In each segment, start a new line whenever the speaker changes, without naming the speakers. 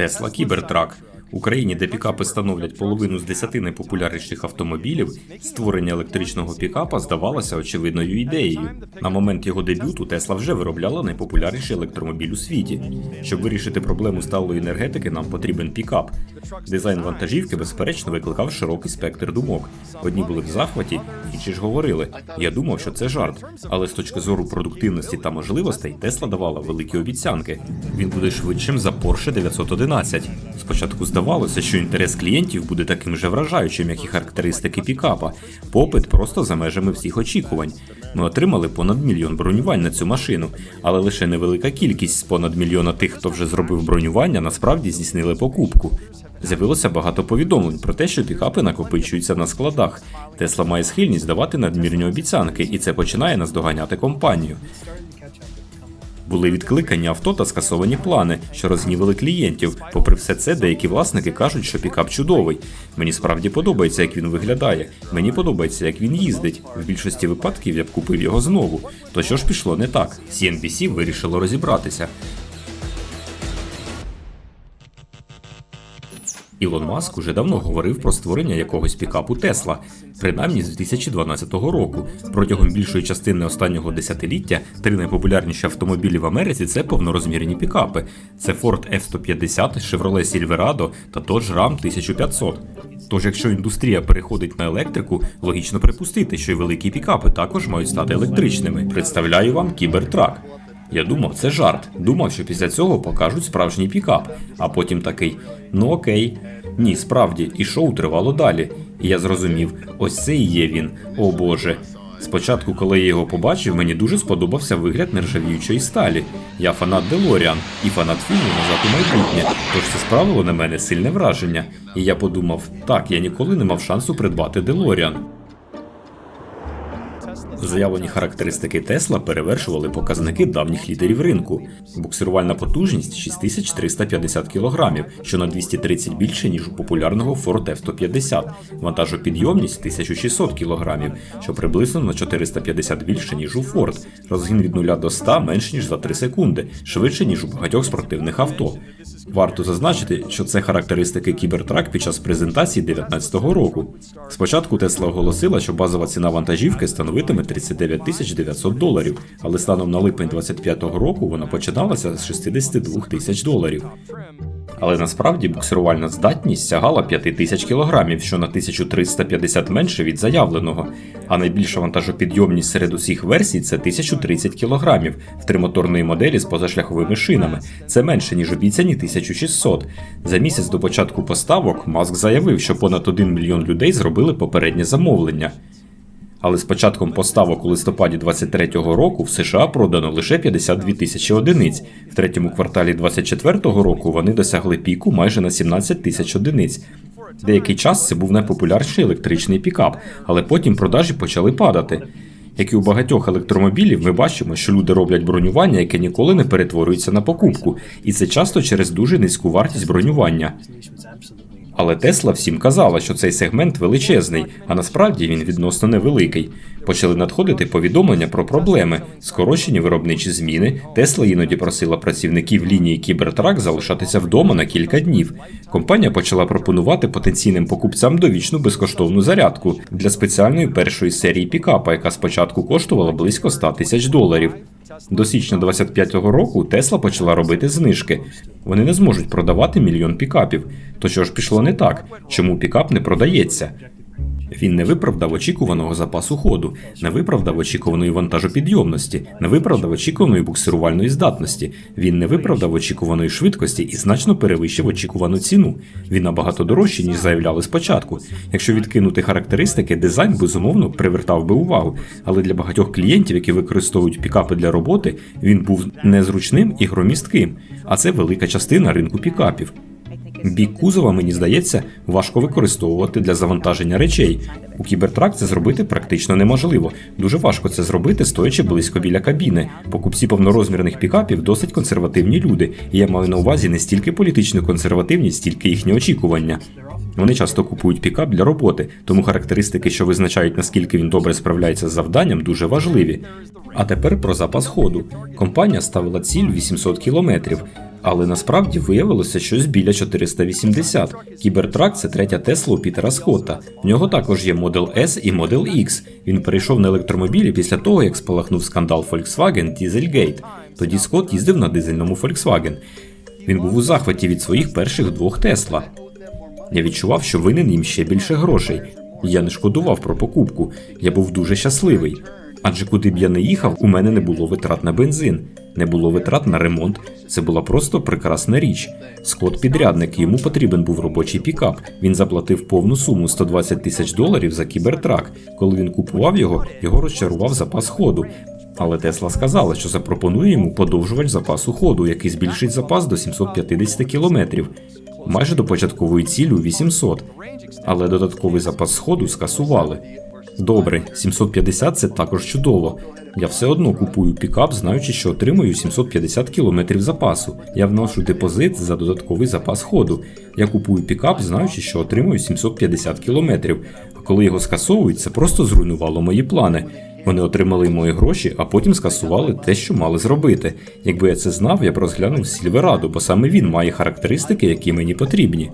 Тесла Кібертрак. В Україні, де пікапи становлять половину з десяти найпопулярніших автомобілів, створення електричного пікапа здавалося очевидною ідеєю. На момент його дебюту Тесла вже виробляла найпопулярніший електромобіль у світі. Щоб вирішити проблему сталої енергетики, нам потрібен пікап. Дизайн вантажівки, безперечно, викликав широкий спектр думок. Одні були в захваті, інші ж говорили. Я думав, що це жарт. Але з точки зору продуктивності та можливостей, Тесла давала великі обіцянки. Він буде швидшим за Porsche 911. Спочатку здавалося, що інтерес клієнтів буде таким же вражаючим, як і характеристики пікапа. Попит просто за межами всіх очікувань. Ми отримали понад мільйон бронювань на цю машину, але лише невелика кількість з понад мільйона тих, хто вже зробив бронювання, насправді здійснили покупку. З'явилося багато повідомлень про те, що пікапи накопичуються на складах. Тесла має схильність давати надмірні обіцянки, і це починає наздоганяти компанію. Були відкликані авто та скасовані плани, що розгнівили клієнтів. Попри все це, деякі власники кажуть, що пікап чудовий. Мені справді подобається, як він виглядає. Мені подобається, як він їздить. В більшості випадків я б купив його знову. То що ж пішло не так? CNBC вирішило розібратися. Ілон Маск уже давно говорив про створення якогось пікапу Тесла, принаймні з 2012 року. Протягом більшої частини останнього десятиліття три найпопулярніші автомобілі в Америці це повнорозмірні пікапи. Це Ford F-150, Chevrolet Silverado та Dodge Ram 1500. Тож, якщо індустрія переходить на електрику, логічно припустити, що й великі пікапи також мають стати електричними. Представляю вам кібертрак. Я думав, це жарт. Думав, що після цього покажуть справжній пікап, а потім такий: ну окей. Ні, справді, і шоу тривало далі. І я зрозумів, ось це і є він. О Боже. Спочатку, коли я його побачив, мені дуже сподобався вигляд нержавіючої сталі. Я фанат Делоріан і фанат фільму назад у майбутнє, тож це справило на мене сильне враження. І я подумав, так, я ніколи не мав шансу придбати Делоріан. Заявлені характеристики Тесла перевершували показники давніх лідерів ринку. Буксирувальна потужність 6350 кг, що на 230 більше, ніж у популярного Ford F-150, вантажопідйомність 1600 кг, що приблизно на 450 більше, ніж у Ford, розгін від 0 до 100 менш ніж за 3 секунди, швидше, ніж у багатьох спортивних авто. Варто зазначити, що це характеристики Кібертрак під час презентації 2019 року. Спочатку Тесла оголосила, що базова ціна вантажівки становитиме 39 тисяч 900 доларів, але станом на липень 2025 року вона починалася з 62 тисяч доларів. Але насправді буксирувальна здатність сягала 5 тисяч кілограмів, що на 1350 менше від заявленого. А найбільша вантажопідйомність серед усіх версій це 1030 кілограмів в тримоторної моделі з позашляховими шинами. Це менше ніж обіцяні 1600. За місяць до початку поставок Маск заявив, що понад 1 мільйон людей зробили попереднє замовлення. Але з початком поставок у листопаді 23-го року в США продано лише 52 тисячі одиниць. В третьому кварталі 24-го року вони досягли піку майже на 17 тисяч одиниць. Деякий час це був найпопулярніший електричний пікап, але потім продажі почали падати. Як і у багатьох електромобілів, ми бачимо, що люди роблять бронювання, яке ніколи не перетворюється на покупку, і це часто через дуже низьку вартість бронювання. Але Тесла всім казала, що цей сегмент величезний, а насправді він відносно невеликий. Почали надходити повідомлення про проблеми, скорочені виробничі зміни. Тесла іноді просила працівників лінії Кібертрак залишатися вдома на кілька днів. Компанія почала пропонувати потенційним покупцям довічну безкоштовну зарядку для спеціальної першої серії пікапа, яка спочатку коштувала близько 100 тисяч доларів. До січня 25-го року Тесла почала робити знижки. Вони не зможуть продавати мільйон пікапів. То що ж пішло не так? Чому пікап не продається? Він не виправдав очікуваного запасу ходу, не виправдав очікуваної вантажопідйомності, не виправдав очікуваної буксирувальної здатності. Він не виправдав очікуваної швидкості і значно перевищив очікувану ціну. Він набагато дорожчий, ніж заявляли спочатку. Якщо відкинути характеристики, дизайн безумовно привертав би увагу, але для багатьох клієнтів, які використовують пікапи для роботи, він був незручним і громістким. А це велика частина ринку пікапів. Бік кузова, мені здається, важко використовувати для завантаження речей. У кібертрак це зробити практично неможливо. Дуже важко це зробити, стоячи близько біля кабіни. Покупці повнорозмірних пікапів досить консервативні люди, і я маю на увазі не стільки політичну консервативність, стільки їхні очікування. Вони часто купують пікап для роботи, тому характеристики, що визначають наскільки він добре справляється з завданням, дуже важливі. А тепер про запас ходу. Компанія ставила ціль 800 кілометрів. Але насправді виявилося щось біля 480. Кібертрак це третя Тесла у Пітера Скотта. В нього також є Model S і Model X. Він перейшов на електромобілі після того, як спалахнув скандал Volkswagen Dieselgate. Тоді Скотт їздив на дизельному Volkswagen. Він був у захваті від своїх перших двох Тесла. Я відчував, що винен їм ще більше грошей. Я не шкодував про покупку. Я був дуже щасливий. Адже куди б я не їхав, у мене не було витрат на бензин, не було витрат на ремонт. Це була просто прекрасна річ. Скот підрядник, йому потрібен був робочий пікап. Він заплатив повну суму 120 тисяч доларів за кібертрак. Коли він купував його, його розчарував запас ходу. Але Тесла сказала, що запропонує йому подовжувач запасу ходу, який збільшить запас до 750 кілометрів, майже до початкової цілі у 800. Але додатковий запас ходу скасували. Добре, 750 це також чудово. Я все одно купую пікап, знаючи, що отримую 750 кілометрів запасу. Я вношу депозит за додатковий запас ходу. Я купую пікап, знаючи, що отримую 750 кілометрів. А коли його скасовують, це просто зруйнувало мої плани. Вони отримали мої гроші, а потім скасували те, що мали зробити. Якби я це знав, я б розглянув Сільвераду, бо саме він має характеристики, які мені потрібні.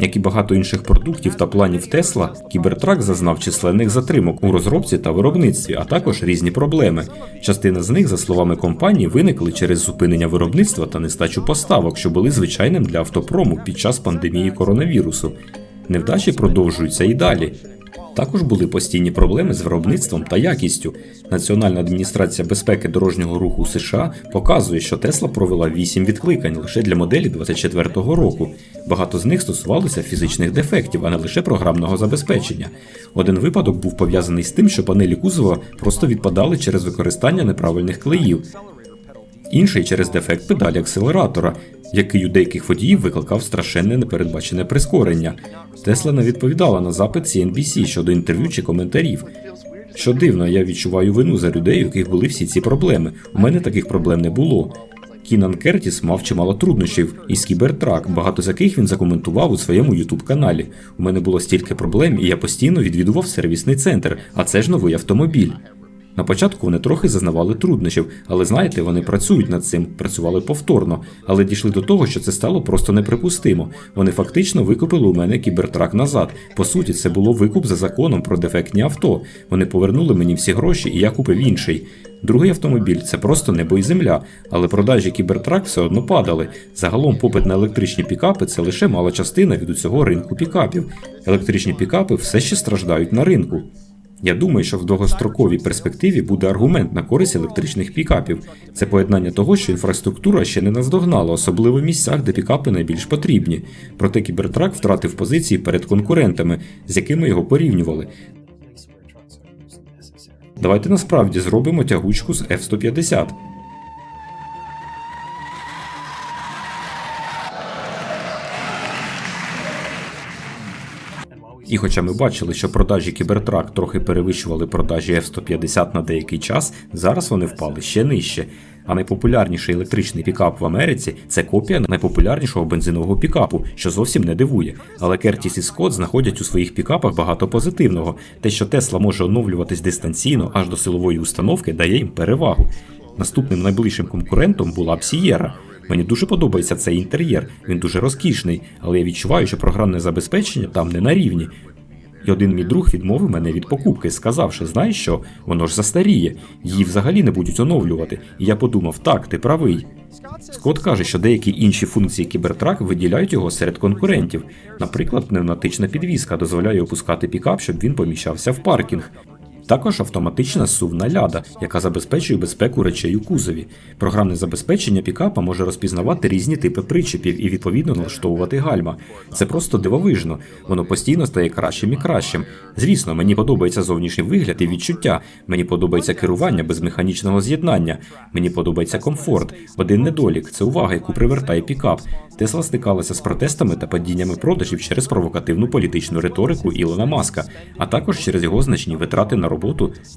Як і багато інших продуктів та планів Тесла, Кібертрак зазнав численних затримок у розробці та виробництві, а також різні проблеми. Частина з них, за словами компанії, виникли через зупинення виробництва та нестачу поставок, що були звичайним для автопрому під час пандемії коронавірусу. Невдачі продовжуються і далі. Також були постійні проблеми з виробництвом та якістю. Національна адміністрація безпеки дорожнього руху США показує, що Тесла провела 8 відкликань лише для моделі 24-го року. Багато з них стосувалися фізичних дефектів, а не лише програмного забезпечення. Один випадок був пов'язаний з тим, що панелі кузова просто відпадали через використання неправильних клеїв. Інший через дефект педалі акселератора, який у деяких водіїв викликав страшенне непередбачене прискорення. Тесла не відповідала на запит CNBC щодо інтерв'ю чи коментарів. Що дивно, я відчуваю вину за людей, у яких були всі ці проблеми. У мене таких проблем не було. Кінан Кертіс мав чимало труднощів із кібертрак, багато з яких він закоментував у своєму ютуб каналі. У мене було стільки проблем, і я постійно відвідував сервісний центр, а це ж новий автомобіль. На початку вони трохи зазнавали труднощів, але знаєте, вони працюють над цим, працювали повторно, але дійшли до того, що це стало просто неприпустимо. Вони фактично викупили у мене кібертрак назад. По суті, це було викуп за законом про дефектні авто. Вони повернули мені всі гроші, і я купив інший. Другий автомобіль це просто небо і земля, але продажі кібертрак все одно падали. Загалом попит на електричні пікапи це лише мала частина від усього ринку пікапів. Електричні пікапи все ще страждають на ринку. Я думаю, що в довгостроковій перспективі буде аргумент на користь електричних пікапів. Це поєднання того, що інфраструктура ще не наздогнала, особливо в місцях, де пікапи найбільш потрібні. Проте кібертрак втратив позиції перед конкурентами, з якими його порівнювали. Давайте насправді зробимо тягучку з F-150. І хоча ми бачили, що продажі кібертрак трохи перевищували продажі F-150 на деякий час, зараз вони впали ще нижче. А найпопулярніший електричний пікап в Америці це копія найпопулярнішого бензинового пікапу, що зовсім не дивує. Але Кертіс і Скотт знаходять у своїх пікапах багато позитивного. Те, що Тесла може оновлюватись дистанційно аж до силової установки, дає їм перевагу. Наступним найближчим конкурентом була б Сієра. Мені дуже подобається цей інтер'єр, він дуже розкішний, але я відчуваю, що програмне забезпечення там не на рівні. І один мій друг відмовив мене від покупки, сказавши, знаєш що, воно ж застаріє, її взагалі не будуть оновлювати. І я подумав, так, ти правий. Скотт каже, що деякі інші функції кібертрак виділяють його серед конкурентів. Наприклад, пневматична підвізка дозволяє опускати пікап, щоб він поміщався в паркінг. Також автоматична сувна ляда, яка забезпечує безпеку речей у кузові. Програмне забезпечення пікапа може розпізнавати різні типи причепів і відповідно налаштовувати гальма. Це просто дивовижно. Воно постійно стає кращим і кращим. Звісно, мені подобається зовнішній вигляд і відчуття. Мені подобається керування без механічного з'єднання. Мені подобається комфорт. Один недолік це увага, яку привертає пікап. Тесла стикалася з протестами та падіннями продажів через провокативну політичну риторику Ілона Маска, а також через його значні витрати на роботу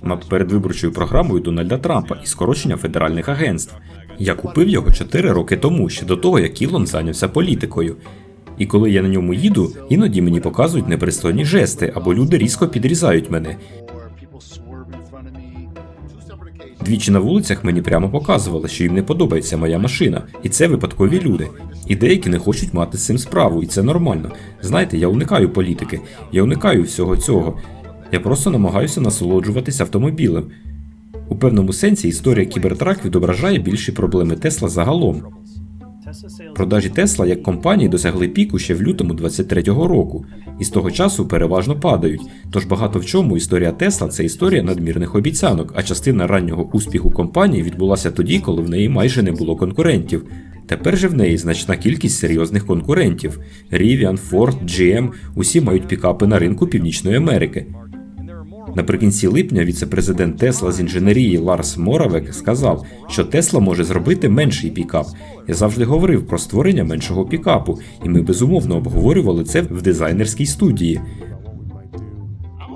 над передвиборчою програмою Дональда Трампа і скорочення федеральних агентств. Я купив його 4 роки тому, ще до того, як Ілон зайнявся політикою. І коли я на ньому їду, іноді мені показують непристойні жести або люди різко підрізають мене. Двічі на вулицях мені прямо показували, що їм не подобається моя машина, і це випадкові люди. І деякі не хочуть мати з цим справу, і це нормально. Знаєте, я уникаю політики, я уникаю всього цього. Я просто намагаюся насолоджуватися автомобілем. У певному сенсі історія Кібертрак відображає більші проблеми Тесла загалом. Продажі Тесла як компанії досягли піку ще в лютому 23-го року, і з того часу переважно падають. Тож багато в чому історія Тесла це історія надмірних обіцянок, а частина раннього успіху компанії відбулася тоді, коли в неї майже не було конкурентів. Тепер же в неї значна кількість серйозних конкурентів: Rivian, Ford, GM – усі мають пікапи на ринку Північної Америки. Наприкінці липня віце-президент Тесла з інженерії Ларс Моравек сказав, що Тесла може зробити менший пікап. Я завжди говорив про створення меншого пікапу, і ми безумовно обговорювали це в дизайнерській студії.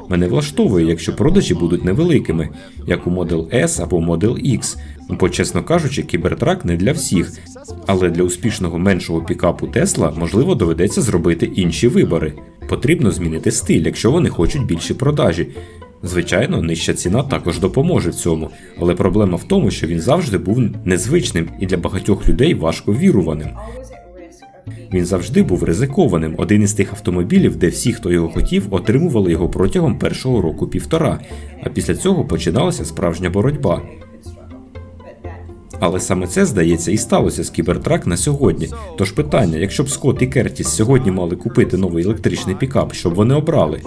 Мене влаштовує, якщо продажі будуть невеликими, як у Model S або Model X. Бо, чесно кажучи, кібертрак не для всіх, але для успішного меншого пікапу Тесла можливо доведеться зробити інші вибори. Потрібно змінити стиль, якщо вони хочуть більші продажі. Звичайно, нижча ціна також допоможе в цьому, але проблема в тому, що він завжди був незвичним і для багатьох людей важко віруваним. Він завжди був ризикованим, один із тих автомобілів, де всі, хто його хотів, отримували його протягом першого року півтора, а після цього починалася справжня боротьба. Але саме це, здається, і сталося з Кібертрак на сьогодні. Тож питання, якщо б Скотт і Кертіс сьогодні мали купити новий електричний пікап, що б вони обрали?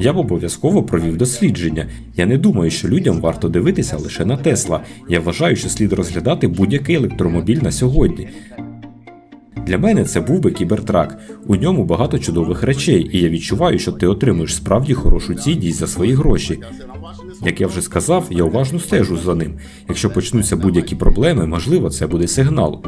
Я б обов'язково провів дослідження. Я не думаю, що людям варто дивитися лише на Тесла. Я вважаю, що слід розглядати будь-який електромобіль на сьогодні. Для мене це був би кібертрак. У ньому багато чудових речей, і я відчуваю, що ти отримуєш справді хорошу цінність за свої гроші. Як я вже сказав, я уважно стежу за ним. Якщо почнуться будь-які проблеми, можливо, це буде сигнал.